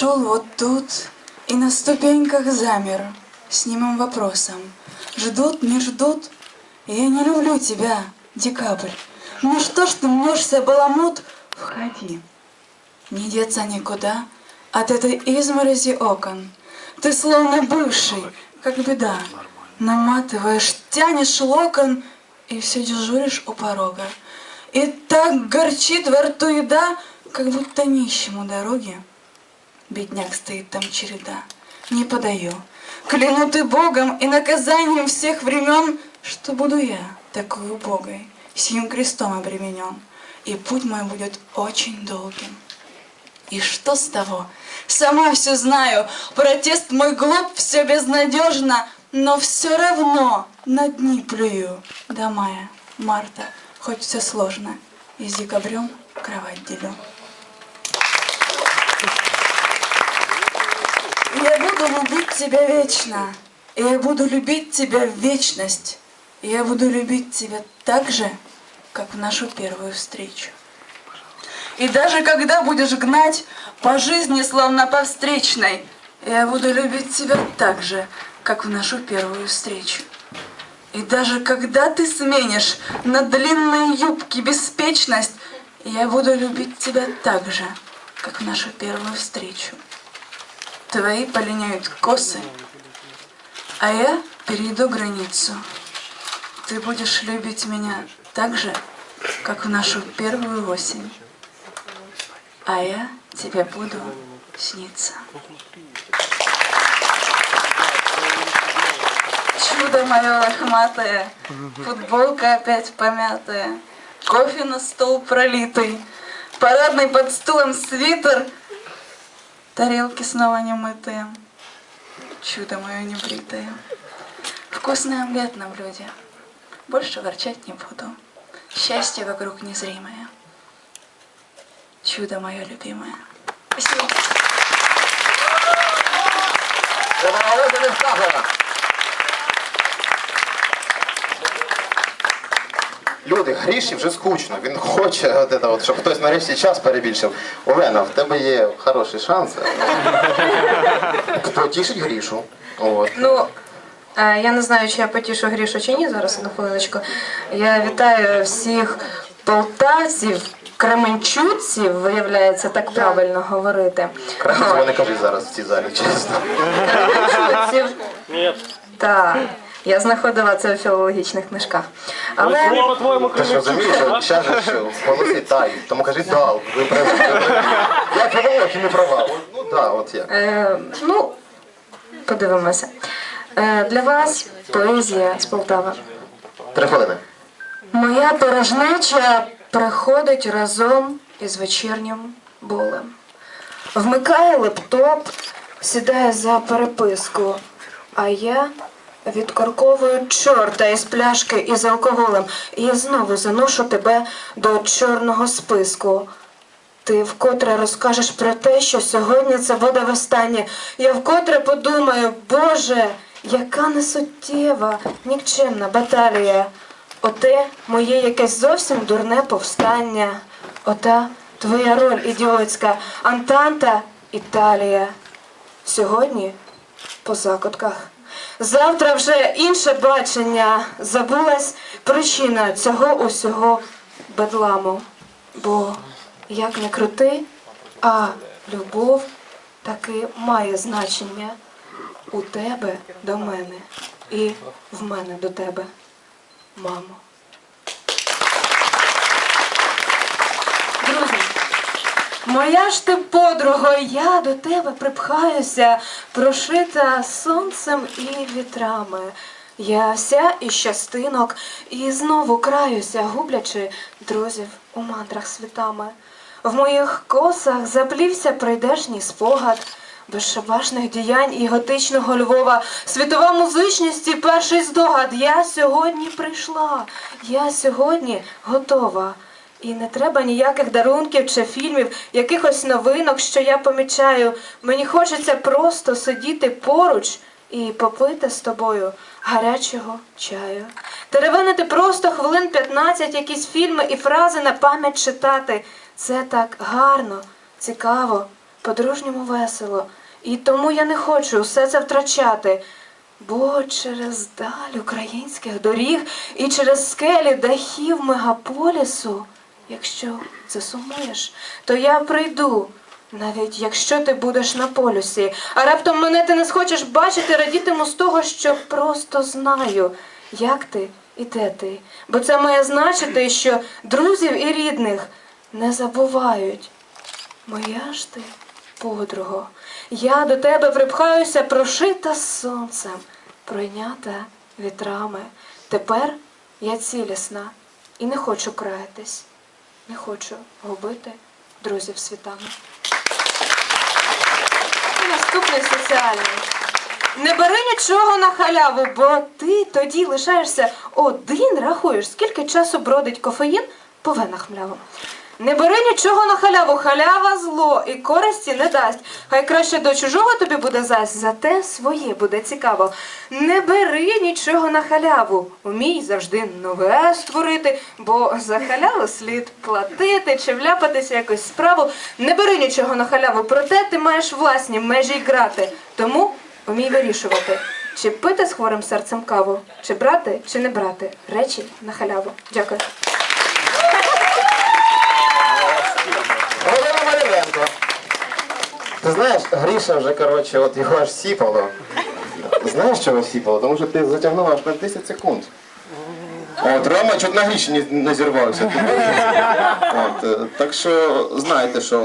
Шел вот тут и на ступеньках замер с немым вопросом. Ждут, не ждут? Я не люблю тебя, декабрь. Ну что ж ты мнешься, баламут? Входи. Не деться никуда от этой изморози окон. Ты словно бывший, как беда. Наматываешь, тянешь локон и все дежуришь у порога. И так горчит во рту еда, как будто нищему дороги. Бедняк стоит там череда. Не подаю. Кляну ты Богом и наказанием всех времен, что буду я такой убогой, сим крестом обременен, и путь мой будет очень долгим. И что с того? Сама все знаю, протест мой глуп, все безнадежно, но все равно на дни плюю до мая, марта, хоть все сложно, и с декабрем кровать делю. Я буду любить тебя вечно, я буду любить тебя в вечность, я буду любить тебя так же, как в нашу первую встречу. И даже когда будешь гнать по жизни, словно по встречной, я буду любить тебя так же, как в нашу первую встречу. И даже когда ты сменишь на длинной юбке беспечность, я буду любить тебя так же, как в нашу первую встречу. Твои полиняют косы, а я перейду границу. Ты будешь любить меня так же, как в нашу первую осень. А я тебе буду сниться. Чудо мое лохматое, футболка опять помятая, кофе на стол пролитый, парадный под стулом свитер, тарелки снова не мытые, чудо мое небритое. Вкусный омлет на блюде, больше ворчать не буду, счастье вокруг незримое, чудо мое любимое. Спасибо. Це Володя Люди, гріші вже скучно. Він хоче, от это, от, щоб хтось нарешті час перебільшив. Олена, в тебе є хороший шанс. Потішить грішу. От. Ну, е, я не знаю, чи я потішу грішу чи ні зараз одну хвилиночку. Я вітаю всіх полтавців, кременчуців, виявляється, так правильно говорити. Краще цього не кажи зараз в цій залі, чесно. Кременчуців. Так. Я знаходила це у філологічних книжках. Але по-твоєму, Ти ж розумієш, що ще ж голоси тають, тому кажи да, ви праві. Я провал, чи не провал? Ну да, от як. е, ну, подивимося. Е, для вас поезія з Полтави. Три хвилини. Моя порожнеча приходить разом із вечірнім болем. Вмикає лептоп, сідає за переписку, а я відкорковую чорта із пляшки із алкоголем і знову заношу тебе до чорного списку. Ти вкотре розкажеш про те, що сьогодні це буде востаннє. Я вкотре подумаю, Боже, яка несуттєва, нікчемна баталія. Оте моє якесь зовсім дурне повстання. Ота твоя роль ідіотська, Антанта, Італія. Сьогодні по закутках. Завтра вже інше бачення. Забулась причина цього усього бедламу. Бо як не крути, а любов таки має значення у тебе до мене і в мене до тебе, мамо. Моя ж ти подруга, я до тебе припхаюся, прошита сонцем і вітрами. Я вся із частинок і знову краюся, гублячи друзів у мандрах світами. В моїх косах заплівся прийдешній спогад безшабашних діянь і готичного Львова, світова музичність і перший здогад. Я сьогодні прийшла, я сьогодні готова. І не треба ніяких дарунків чи фільмів, якихось новинок, що я помічаю. Мені хочеться просто сидіти поруч і попити з тобою гарячого чаю. Теревенити просто хвилин 15 якісь фільми і фрази на пам'ять читати. Це так гарно, цікаво, по-дружньому весело. І тому я не хочу все це втрачати. Бо через даль українських доріг і через скелі дахів мегаполісу, якщо засумуєш, то я прийду, навіть якщо ти будеш на полюсі, а раптом мене ти не схочеш бачити, радітиму з того, що просто знаю, як ти і де ти. Бо це має значити, що друзів і рідних не забувають. Моя ж ти, подруго, я до тебе припхаюся, прошита сонцем, пройнята вітрами. Тепер я цілісна і не хочу краятись, не хочу губити друзів світами. Наступний соціальний. Не бери нічого на халяву, бо ти тоді лишаєшся один, рахуєш, скільки часу бродить кофеїн по венах мляво. Не бери нічого на халяву, халява зло і користі не дасть. Хай краще до чужого тобі буде зась, зате своє буде цікаво. Не бери нічого на халяву, умій завжди нове створити, бо за халяву слід платити чи вляпатися в якусь справу. Не бери нічого на халяву, проте ти маєш власні межі й грати. Тому умій вирішувати, чи пити з хворим серцем каву, чи брати, чи не брати речі на халяву. Дякую. Ти знаєш, Гріша вже, коротше, от його аж сіпало. Знаєш, чого сіпало? Тому що ти затягнув аж на 10 секунд. От, Рома чуть на Гріші не, не зірвався. От, е, так що знаєте, що